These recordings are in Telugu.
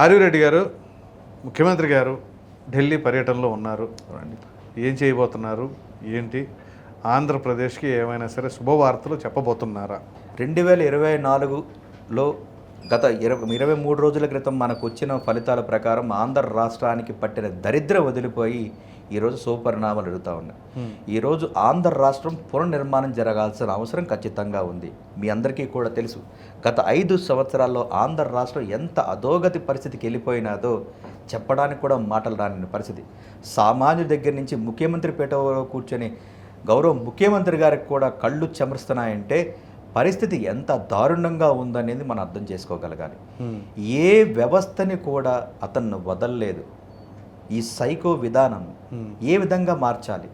ఆర్యురెడ్డి గారు ముఖ్యమంత్రి గారు ఢిల్లీ పర్యటనలో ఉన్నారు. ఏం చేయబోతున్నారు? ఏంటి? ఆంధ్రప్రదేశ్కి ఏమైనా సరే శుభవార్తలు చెప్పబోతున్నారా? రెండు వేల ఇరవై నాలుగులో గత ఇరవై ఇరవై మూడు రోజుల క్రితం మనకు వచ్చిన ఫలితాల ప్రకారం ఆంధ్ర రాష్ట్రానికి పట్టిన దరిద్ర వదిలిపోయి ఈరోజు సుపరిణామాలు ఎదుగుతూ ఉన్నాయి. ఈరోజు ఆంధ్ర రాష్ట్రం పునర్నిర్మాణం జరగాల్సిన అవసరం ఖచ్చితంగా ఉంది. మీ అందరికీ కూడా తెలుసు. గత ఐదు సంవత్సరాల్లో ఆంధ్ర రాష్ట్రం ఎంత అధోగతి పరిస్థితికి వెళ్ళిపోయినాదో చెప్పడానికి కూడా మాటలు రాని పరిస్థితి. సామాన్యుడి దగ్గర నుంచి ముఖ్యమంత్రి పీఠంలో కూర్చొని గౌరవ ముఖ్యమంత్రి గారికి కూడా కళ్ళు చెమరుస్తున్నాయంటే పరిస్థితి ఎంత దారుణంగా ఉందనేది మనం అర్థం చేసుకోగలగాలి. ఏ వ్యవస్థని కూడా అతన్ని వదలలేదు. ఈ సైకో విధానం ఏ విధంగా మార్చాలి?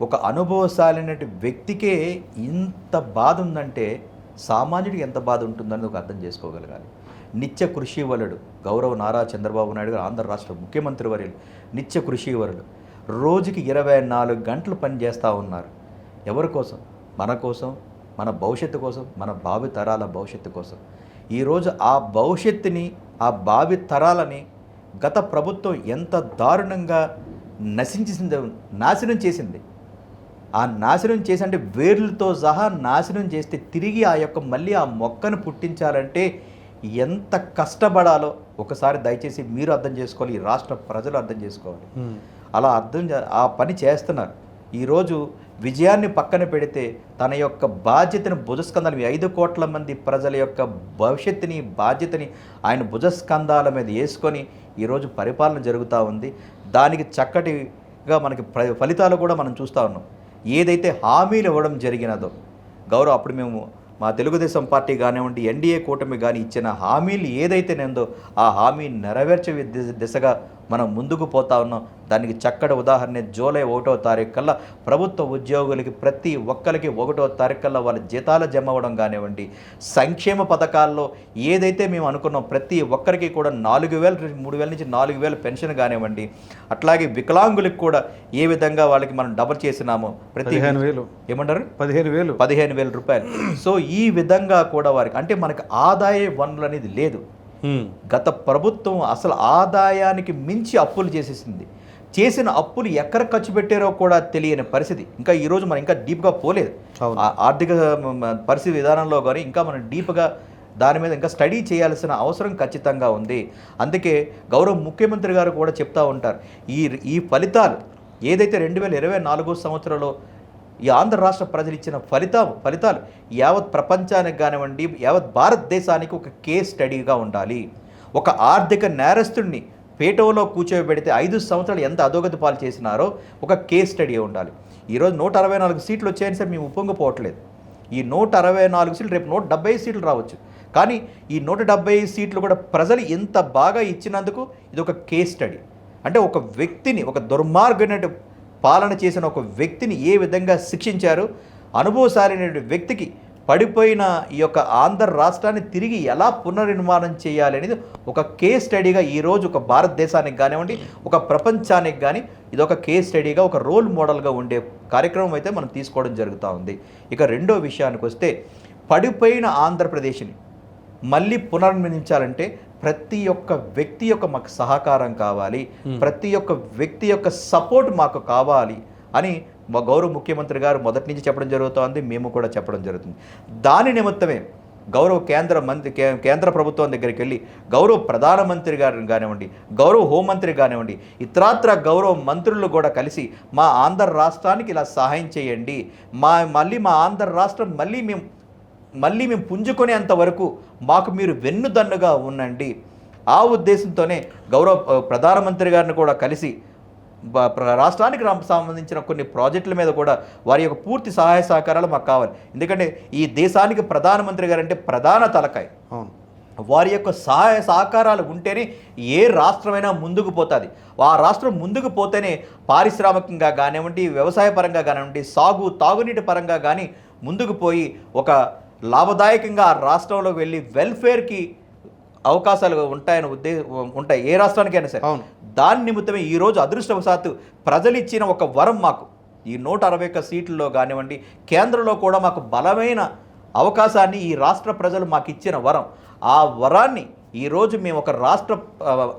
ఒక అనుభవశాలినటి వ్యక్తికే ఇంత బాధ ఉందంటే సామాన్యుడికి ఎంత బాధ ఉంటుందని ఒక అర్థం చేసుకోగలగాలి. నిత్య కృషి వలుడు గౌరవ నారా చంద్రబాబు నాయుడు గారు ఆంధ్ర రాష్ట్ర ముఖ్యమంత్రి వర్యులు నిత్య కృషి వరుడు రోజుకి ఇరవై నాలుగు గంటలు పనిచేస్తూ ఉన్నారు. ఎవరి కోసం? మన కోసం మన భవిష్యత్తు కోసం మన భావి తరాల భవిష్యత్తు కోసం. ఈరోజు ఆ భవిష్యత్తుని ఆ భావి తరాలని గత ప్రభుత్వం ఎంత దారుణంగా నశించేసింది నాశనం చేసింది. ఆ నాశనం చేసి అంటే వేర్లతో సహా నాశనం చేస్తే తిరిగి ఆ యొక్క మళ్ళీ ఆ మొక్కను పుట్టించాలంటే ఎంత కష్టపడాలో ఒకసారి దయచేసి మీరు అర్థం చేసుకోవాలి ఈ రాష్ట్ర ప్రజలు అర్థం చేసుకోవాలి. అలా అర్థం ఆ పని చేస్తున్నారు. ఈరోజు విజయాన్ని పక్కన పెడితే తన యొక్క బాధ్యతను భుజస్కంధాల మీద ఐదు కోట్ల మంది ప్రజల యొక్క భవిష్యత్తుని బాధ్యతని ఆయన భుజస్కంధాల మీద వేసుకొని ఈరోజు పరిపాలన జరుగుతూ ఉంది. దానికి చక్కటిగా మనకి ప్ర- ఫలితాలు కూడా మనం చూస్తూ ఉన్నాం. ఏదైతే హామీలు ఇవ్వడం జరిగినదో గౌరవ అప్పుడు మేము మా తెలుగుదేశం పార్టీ కానివ్వండి ఎన్డీఏ కూటమి కానీ ఇచ్చిన హామీలు ఏదైతే నేందో ఆ హామీ నెరవేర్చే దిశగా మనం ముందుకు పోతా ఉన్నాం. దానికి చక్కటి ఉదాహరణ జూలై ఒకటో తారీఖు కల్లా ప్రభుత్వ ఉద్యోగులకి ప్రతి ఒక్కరికి ఒకటో తారీఖు కల్లా వాళ్ళ జీతాలు జమ అవ్వడం కానివ్వండి సంక్షేమ పథకాల్లో ఏదైతే మేము అనుకున్నాం ప్రతి ఒక్కరికి కూడా నాలుగు వేల మూడు వేల నుంచి నాలుగు వేల పెన్షన్ కానివ్వండి అట్లాగే వికలాంగులకు కూడా ఏ విధంగా వాళ్ళకి మనం డబల్ చేసినామో ప్రతి వేలు. ఏమంటారు? పదిహేను వేలు. పదిహేను వేల రూపాయలు. సో ఈ విధంగా కూడా వారికి అంటే మనకు ఆదాయ వనరులు అనేది లేదు. గత ప్రభుత్వం అసలు ఆదాయానికి మించి అప్పులు చేసేసింది. చేసిన అప్పులు ఎక్కడ ఖర్చు పెట్టారో కూడా తెలియని పరిస్థితి. ఇంకా ఈరోజు మనం ఇంకా డీప్గా పోలేదు. ఆర్థిక పరిస్థితి విధానంలో కానీ ఇంకా మనం డీప్గా దాని మీద ఇంకా స్టడీ చేయాల్సిన అవసరం ఖచ్చితంగా ఉంది. అందుకే గౌరవ ముఖ్యమంత్రి గారు కూడా చెప్తా ఉంటారు. ఈ ఈ ఫలితాలు ఏదైతే రెండు వేల ఇరవై నాలుగో సంవత్సరంలో ఈ ఆంధ్ర రాష్ట్ర ప్రజలు ఇచ్చిన ఫలితం ఫలితాలు యావత్ ప్రపంచానికి కానివ్వండి యావత్ భారతదేశానికి ఒక కేస్ స్టడీగా ఉండాలి. ఒక ఆర్థిక నేరస్తుడిని పేటోలో కూర్చోబెడితే ఐదు సంవత్సరాలు ఎంత అధోగతి పాలు చేసినారో ఒక కేస్ స్టడీ ఉండాలి. ఈరోజు నూట అరవై నాలుగు సీట్లు వచ్చాయని సార్ మేము ఉప్పొంగిపోవట్లేదు ఈ నూట అరవై నాలుగు సీట్లు రేపు నూట డెబ్బై సీట్లు రావచ్చు. కానీ ఈ నూట డెబ్బై సీట్లు కూడా ప్రజలు ఇంత బాగా ఇచ్చినందుకు ఇది ఒక కేస్ స్టడీ అంటే ఒక వ్యక్తిని ఒక దుర్మార్గమైన పాలన చేసిన ఒక వ్యక్తిని ఏ విధంగా శిక్షించారు? అనుభవశాలైన వ్యక్తికి పడిపోయిన ఈ యొక్క ఆంధ్ర రాష్ట్రాన్ని తిరిగి ఎలా పునర్నిర్మాణం చేయాలి అనేది ఒక కేస్ స్టడీగా ఈరోజు ఒక భారతదేశానికి కానివ్వండి ఒక ప్రపంచానికి కానీ ఇది ఒక కేస్ స్టడీగా ఒక రోల్ మోడల్గా ఉండే కార్యక్రమం అయితే మనం తీసుకోవడం జరుగుతూ ఉంది. ఇక రెండో విషయానికి వస్తే పడిపోయిన ఆంధ్రప్రదేశ్ని మళ్ళీ పునర్నిర్మించాలంటే ప్రతి ఒక్క వ్యక్తి యొక్క మాకు సహకారం కావాలి ప్రతి ఒక్క వ్యక్తి యొక్క సపోర్ట్ మాకు కావాలి అని మా గౌరవ ముఖ్యమంత్రి గారు మొదటి నుంచి చెప్పడం జరుగుతోంది మేము కూడా చెప్పడం జరుగుతుంది. దాని నిమిత్తమే గౌరవ కేంద్ర మంత్రి కే- కేంద్ర ప్రభుత్వం దగ్గరికి వెళ్ళి గౌరవ ప్రధానమంత్రి గారిని కానివ్వండి గౌరవ హోంమంత్రి కానివ్వండి ఇతరాత్ర గౌరవ మంత్రులు కూడా కలిసి మా ఆంధ్ర రాష్ట్రానికి ఇలా సహాయం చేయండి. మా మళ్ళీ మా ఆంధ్ర రాష్ట్రం మళ్ళీ మేము మళ్ళీ మేము పుంజుకునేంత వరకు మాకు మీరు వెన్నుదన్నుగా ఉండండి. ఆ ఉద్దేశంతోనే గౌరవ ప్రధానమంత్రి గారిని కూడా కలిసి రాష్ట్రానికి సంబంధించిన కొన్ని ప్రాజెక్టుల మీద కూడా వారి యొక్క పూర్తి సహాయ సహకారాలు మాకు కావాలి. ఎందుకంటే ఈ దేశానికి ప్రధానమంత్రి గారు అంటే ప్రధాన తలకాయ. అవును. వారి యొక్క సహాయ సహకారాలు ఉంటేనే ఏ రాష్ట్రమైనా ముందుకు పోతుంది. ఆ రాష్ట్రం ముందుకు పోతేనే పారిశ్రామికంగా కానివ్వండి వ్యవసాయ పరంగా కానివ్వండి సాగు తాగునీటి పరంగా కానీ ముందుకు పోయి ఒక లాభదాయకంగా ఆ రాష్ట్రంలో వెళ్ళి వెల్ఫేర్కి అవకాశాలు ఉంటాయని ఉద్దే ఉంటాయి. ఏ రాష్ట్రానికైనా సరే. అవును. దాని నిమిత్తమే ఈరోజు అదృష్టవశాత్తు ప్రజలు ఇచ్చిన ఒక వరం మాకు. ఈ నూట అరవై ఒక్క సీట్లలో కానివ్వండి కేంద్రంలో కూడా మాకు బలమైన అవకాశాన్ని ఈ రాష్ట్ర ప్రజలు మాకు ఇచ్చిన వరం. ఆ వరాన్ని ఈరోజు మేము ఒక రాష్ట్ర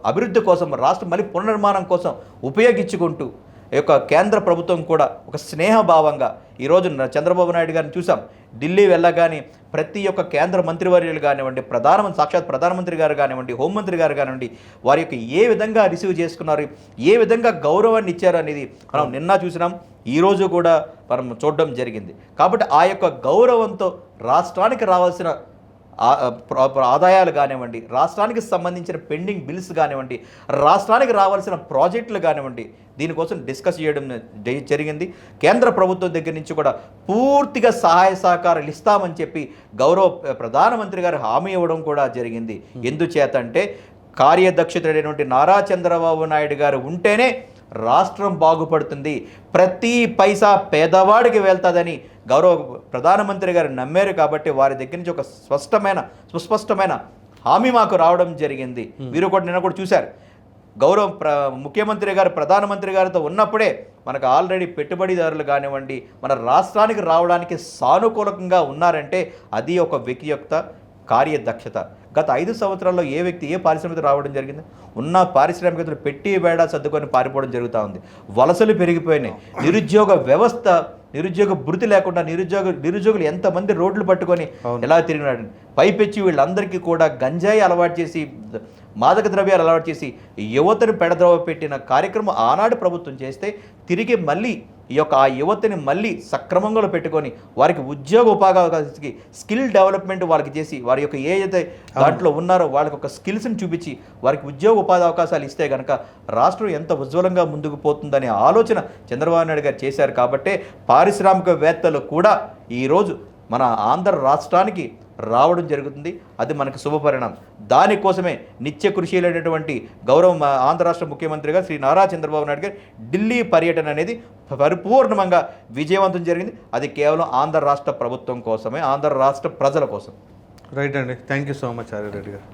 అభివృద్ధి కోసం రాష్ట్ర మళ్ళీ పునర్నిర్మాణం కోసం ఉపయోగించుకుంటూ యొక్క కేంద్ర ప్రభుత్వం కూడా ఒక స్నేహభావంగా ఈరోజు చంద్రబాబు నాయుడు గారిని చూసాం. ఢిల్లీ వెళ్ళగానే ప్రతి ఒక్క కేంద్ర మంత్రివర్యులు కానివ్వండి ప్రధానమంత్రి సాక్షాత్ ప్రధానమంత్రి గారు కానివ్వండి హోంమంత్రి గారు కానివ్వండి వారి యొక్క ఏ విధంగా రిసీవ్ చేసుకున్నారు ఏ విధంగా గౌరవాన్ని ఇచ్చారు అనేది మనం నిన్న చూసినాం. ఈరోజు కూడా మనం చూడడం జరిగింది. కాబట్టి ఆ యొక్క గౌరవంతో రాష్ట్రానికి రావాల్సిన ఆదాయాలు కానివ్వండి రాష్ట్రానికి సంబంధించిన పెండింగ్ బిల్స్ కానివ్వండి రాష్ట్రానికి రావాల్సిన ప్రాజెక్టులు కానివ్వండి దీనికోసం డిస్కస్ చేయడం జరి- జరిగింది. కేంద్ర ప్రభుత్వం దగ్గర నుంచి కూడా పూర్తిగా సహాయ సహకారాలు ఇస్తామని చెప్పి గౌరవ ప్ర- ప్రధానమంత్రి గారు హామీ ఇవ్వడం కూడా జరిగింది. ఎందుచేత అంటే కార్యదక్షతుడైనటువంటి నారా చంద్రబాబు నాయుడు గారు ఉంటేనే రాష్ట్రం బాగుపడుతుంది. ప్రతి పైసా పేదవాడికి వెళ్తుందని గౌరవ ప్రధానమంత్రి గారు నమ్మారు కాబట్టి వారి దగ్గర నుంచి ఒక స్పష్టమైన సుస్పష్టమైన హామీ మాకు రావడం జరిగింది. మీరు కూడా నిన్న కూడా చూశారు. గౌరవ ప్ర ముఖ్యమంత్రి గారు ప్రధానమంత్రి గారితో ఉన్నప్పుడే మనకు ఆల్రెడీ పెట్టుబడిదారులు కానివ్వండి మన రాష్ట్రానికి రావడానికి సానుకూలకంగా ఉన్నారంటే అది ఒక వ్యక్తి యొక్క కార్యదక్షత. గత ఐదు సంవత్సరాల్లో ఏ వ్యక్తి ఏ పారిశ్రామిక రావడం జరిగింది? ఉన్న పారిశ్రామికతలు పెట్టి వేడ సర్దుకొని పారిపోవడం జరుగుతూ ఉంది. వలసలు పెరిగిపోయినాయి. నిరుద్యోగ వ్యవస్థ నిరుద్యోగ భృతి లేకుండా నిరుద్యోగ నిరుద్యోగులు ఎంతమంది రోడ్లు పట్టుకొని ఎలా తిరిగినాడు పైపెచ్చి వీళ్ళందరికీ కూడా గంజాయి అలవాటు చేసి మాదక ద్రవ్యాలు అలవాటు చేసి యువతను పెడద్రవ పెట్టిన కార్యక్రమం ఆనాడు ప్రభుత్వం చేస్తే తిరిగి మళ్ళీ ఈ యొక్క ఆ యువతని మళ్ళీ సక్రమంగా పెట్టుకొని వారికి ఉద్యోగ ఉపాధి స్కిల్ డెవలప్మెంట్ వాళ్ళకి చేసి వారి యొక్క ఏ అయితే దాంట్లో ఉన్నారో వాళ్ళకి ఒక స్కిల్స్ని చూపించి వారికి ఉద్యోగ ఉపాధి అవకాశాలు ఇస్తే కనుక రాష్ట్రం ఎంత ఉజ్వలంగా ముందుకు పోతుందనే ఆలోచన చంద్రబాబు నాయుడు గారు చేశారు. కాబట్టే పారిశ్రామికవేత్తలు కూడా ఈరోజు మన ఆంధ్ర రాష్ట్రానికి రావడం జరుగుతుంది. అది మనకు శుభపరిణామం దానికోసమే నిత్య కృషిలైనటువంటి గౌరవ ఆంధ్ర రాష్ట్ర ముఖ్యమంత్రిగా శ్రీ నారా చంద్రబాబు నాయుడు గారి ఢిల్లీ పర్యటన అనేది పరిపూర్ణంగా విజయవంతం జరిగింది. అది కేవలం ఆంధ్ర రాష్ట్ర ప్రభుత్వం కోసమే ఆంధ్ర రాష్ట్ర ప్రజల కోసం. రైట్ అండి. Thank you so much Arya Reddy గారు.